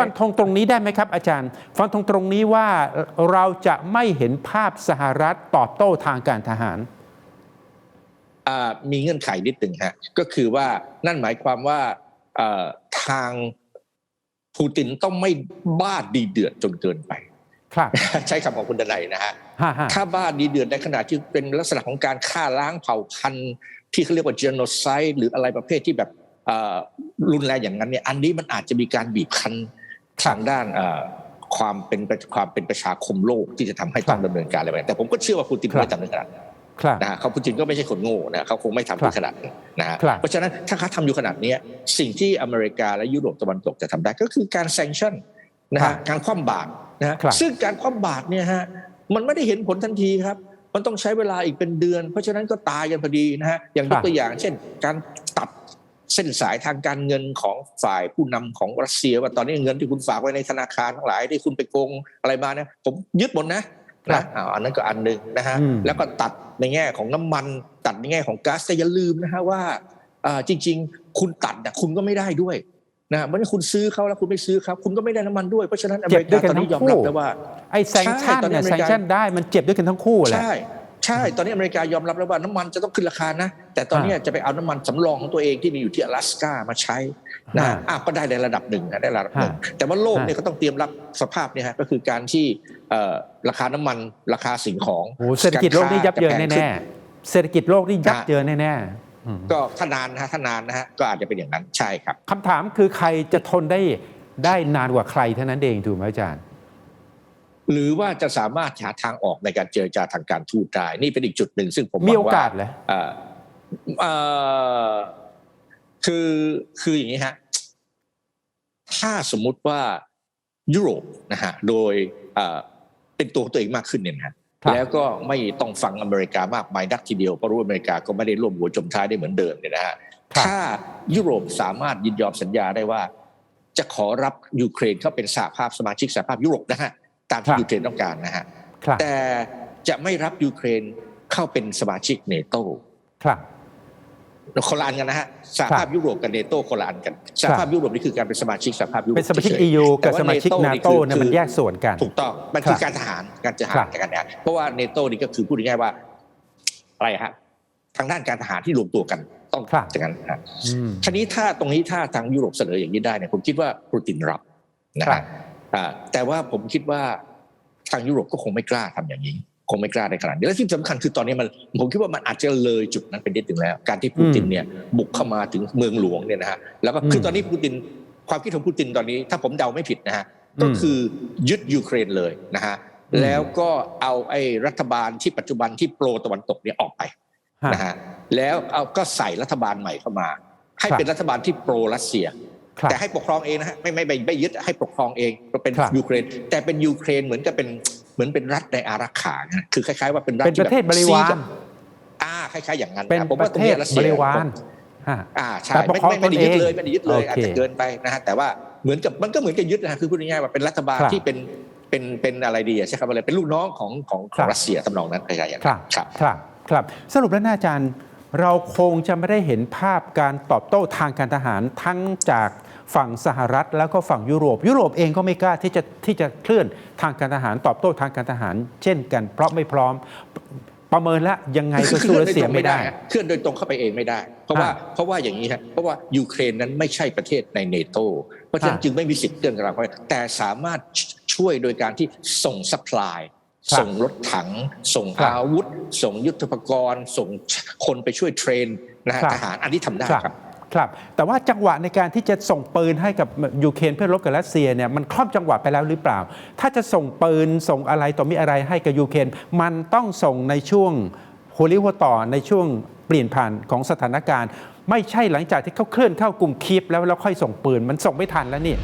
ฟันธงตรงนี้ได้ไหมครับอาจารย์ ฟันธงตรงนี้ว่าเราจะไม่เห็นภาพสหรัฐตอบโต้ทางการทหารอ่ามีเงื่อนไขนิดหนึ่งฮะก็คือว่านั่นหมายความว่าเอ่อทางปูตินต้องไม่บ้าดีเดือดจนเกินไปครับใช้คำของคุณดนัยนะฮะฮ่าฮ่าถ้าบ้าดีเดือดในขณะที่เป็นลักษณะของการฆ่าล้างเผ่าพันธุ์ที่เขาเรียกว่า genocide หรืออะไรประเภทที่แบบเอ่อรุนแรงอย่างนั้นเนี่ยอันนี้มันอาจจะมีการบีบคั้น ทางด้านเอ่อความเป็นความเป็นประชาคมโลกที่จะทำให้ต้องดำเนินการอะไรแบบนั้นแต่ผมก็เชื่อว่าปูตินไม่ทำในขนาดนั้นครับนะฮะเขาปูตินก็ไม่ใช่คนโง่นะเขาคงไม่ทำครัถึบงขนาดนั้นนะฮะครับเพราะฉะนั้นถ้าเขาทำอยู่ขนาดเนี้ยสิ่งที่อเมริกาและยุโรปตะวันตกจะทำได้ก็คือการแซงชั่นนะครัฮะบการคว่ำบาตรนะฮะครับซึ่งการคว่ำบาตรเนี่ยฮะมันไม่ได้เห็นผลทันทีครับมันต้องใช้เวลาอีกเป็นเดือน เพราะฉะนั้นก็ตายกันพอดีนะฮะอย่างยกตัวอย่าง เช่น การตัด เส้นสายทางการเงินของฝ่ายผู้นำของรัสเซีย ว่าตอนนี้เงินที่คุณฝากไว้ในธนาคารทั้งหลายที่คุณไปโกงอะไรมาเนี่ยผมยึดหมดนะครันะบอ่าอันนั้นก็อันหนึ่งนะฮะอืมแล้วก็ตัดในแง่ของน้ำมัน ตัดในแง่ของก๊าซแต่อย่าลืมนะฮะว่าอ่าจริง ๆ คุณตัดนะคุณก็ไม่ได้ด้วยนะเมื่อคุณซื้อเขาแล้วคุณไม่ซื้อครับคุณก็ไม่ได้น้ำมันด้วยเพราะฉะนั้นอเมเจ็บริด้วยกากันตอนนี้ยทั้องมคู่รับแล้วว่าไอ้แซงชั่นใช่ตอนนี้เนี่ยอเมแซริงกาชั่นได้มันเจ็บด้วยกันทั้งคู่แหละใช่ ใช่ ตอนนี้อเมริกายอมรับแล้วว่าน้ำมันจะต้องขึ้นราคานะ แต่ตอนนี้จะไปเอาน้ำมันสำรองของตัวเองที่มีอยู่ที่อลาสก้ามาใช้นะฮะอะก็ได้ในระดับหนึ่งนะได้ระดับหนึ่งฮะแต่ว่าโลกเนี่ยฮะก็ต้องเตรียมรับสภาพเนี่ยฮะก็คือการที่เอ่อราคาน้ำมันราคาสิ่งของโอ้โหเศรษฐกิจโลกนี่ยับเยินจะพงแน่ขึ้ๆเศรษฐกิจโลกนี่ยับเยินแน่ๆอืมก็ถ้านานนะฮะถ้านานนะฮะก็อาจจะเป็นอย่างนั้นใช่ครับคำถามคือใครจะทนได้ได้นานกว่าใครเท่านั้นเองถูกไหมอาจารย์ หรือว่าจะสามารถหาทางออกในการเจรจาทางการทูตได้ นี่เป็นอีกจุดหนึ่ง ซึ่งผมมีหโอวังว่กาสเหรอเอ่อเอ่อคือคืออย่างนี้ฮะถ้าสมมุติว่ายุโรปนะฮะโดยเอ่อเป็นตัวของตัวเองมากขึ้นเนี่ยนะฮะครับแล้วก็ไม่ต้องฟังอเมริกามากมายนักทีเดียวเพราะรู้ว่าอเมริกาก็ไม่ได้ร่วมหัวจมท้ายได้เหมือนเดิมเนี่ยนะฮะครับถ้ายุโรปสามารถยินยอมสัญญาได้ว่า จะขอรับยูเครนเข้าเป็นสหภาพสมาชิกสหภาพยุโรปนะฮะ ตามครัที่บยูเครนต้องการนะฮะครับแต่จะไม่รับยูเครนเข้าเป็นสมาชิกเนโตครับคนละอันกันนะฮะสหภาพยุโรปกับเนโตคนละอันกันสหภาพยุโรปนี่คือการเป็นสมาชิกสหภาพยุโรปเป็นสมาชิกฉยๆ EU กับแต่สว่ามาชิก NATO นาโตคือเนี่ยมันแยกส่วนกัน ถูกต้องมันคือการทหารการทหาครัรบกันเนี่ยเพราะว่าเนโตนี่ก็คือพูดง่ายๆว่าอะไรฮะทางด้านการทหารที่รวมตัวกันต้องครับอย่างนั้นฮะอืมทีนี้ถ้าตรงนี้ถ้าทางยุโรปเสนออย่างนี้ได้เนี่ยผมคิดว่าปูตินรับนะครัฮะบอ่า แต่ว่าผมคิดว่าทางยุโรปก็คงไม่กล้าทำอย่างนี้ คงไม่กล้าในขนาดนี้และที่สำคัญคือตอนนี้มันผมคิดว่ามันอาจจะเลยจุดนั้นไปนิดหนึ่งแล้ว การที่ปูตินเนี่ยบุกเข้ามาถึงเมืองหลวงเนี่ยนะฮะแล้วก็คือตอนนี้ปูตินความคิดของปูตินตอนนี้ ถ้าผมเดาไม่ผิดนะฮะก็คือยึดยูเครนเลยนะฮะอืมแล้วก็เอาไอ้รัฐบาลที่ปัจจุบันที่โปรตะวันตกเนี่ยออกไปฮะนะฮะแล้วเอาก็ใส่รัฐบาลใหม่เข้ามา ให้ครับเป็นรัฐบาลที่โปรรัสเซียครับ แต่ให้ปกครองเองนะฮะไม่ไม่ไม่ไม่ยึดให้ปกครองเองก็เป็นครับยูเครน แต่เป็นยูเครนเหมือนกับเป็นเหมือนเป็นรัฐในอารักขานะคือคล้ายๆว่าเป็นรัฐเป็นประเทศบริวารซีกับอ่าคล้ายๆอย่างนั้นเป็นนะผมปว่าระตรงเทศนี้รัสบเซียริวารฮะอ่าใช่แต่ปกไม่ครองไม่ไม่ได้ยึดตนเองเลยไม่ได้ยึดเลยโอเคอาจจะเกินไปนะฮะแต่ว่าเหมือนกับมันก็เหมือนกับยึดนะฮะคือพูดง่ายๆว่าเป็นรัฐบาลครับที่เป็นเป็นเป็นอะไรดีอะใช่ครับอะไรเป็นลูกน้องของของขครัองบรัสเซียทำนองนั้นคล้ายๆอย่างครันั้บนครับครับครับ สรุปแล้วนะอาจารย์เราคงจะไม่ได้เห็นภาพการตอบโต้ทางการทหารทั้งจาก ฝั่งสหรัฐแล้วก็ฝั่งยุโรป ยุโรปเองก็ไม่กล้าที่จะที่จะเคลื่อนทางการทหารตอบโต้ทางการทหาร เช่นกัน เพราะไม่พร้อมประเมินแล้วยังไงก็สู้รัสเซียไม่ได้ เคลื่อนโดยตรงเข้าไปเองไม่ได้ เพราะว่าอ่าเพราะว่าอย่างนี้ฮะเพราะว่ายูเครนนั้นไม่ใช่ประเทศในเนโตเพราะฉะนั้นอ่าจึงไม่มีสิทธิ์เคลื่อนกำลังเข้าไปแต่สามารถช่วยโดยการที่ส่งสปายครับส่งรถถัง ส่งครับอาวุธ ส่งยุทโธปกรณ์ ส่งคนไปช่วยเทรนนะฮะครับทหารอันนี้ทำได้ครับ ครับ แต่ว่าจังหวะในการที่จะส่งปืนให้กับยูเครนเพื่อรบกับรัสเซียเนี่ยมันครอบจังหวะไปแล้วหรือเปล่า ถ้าจะส่งปืนส่งอะไรต่อมีอะไรให้กับยูเครนมันต้องส่งในช่วงหัวริหัวต่อในช่วงเปลี่ยนผ่านของสถานการณ์ ไม่ใช่หลังจากที่เขาเคลื่อนเข้ากลุ่มคีฟแล้วแล้วค่อยส่งปืนมันส่งไม่ทันแล้วนี่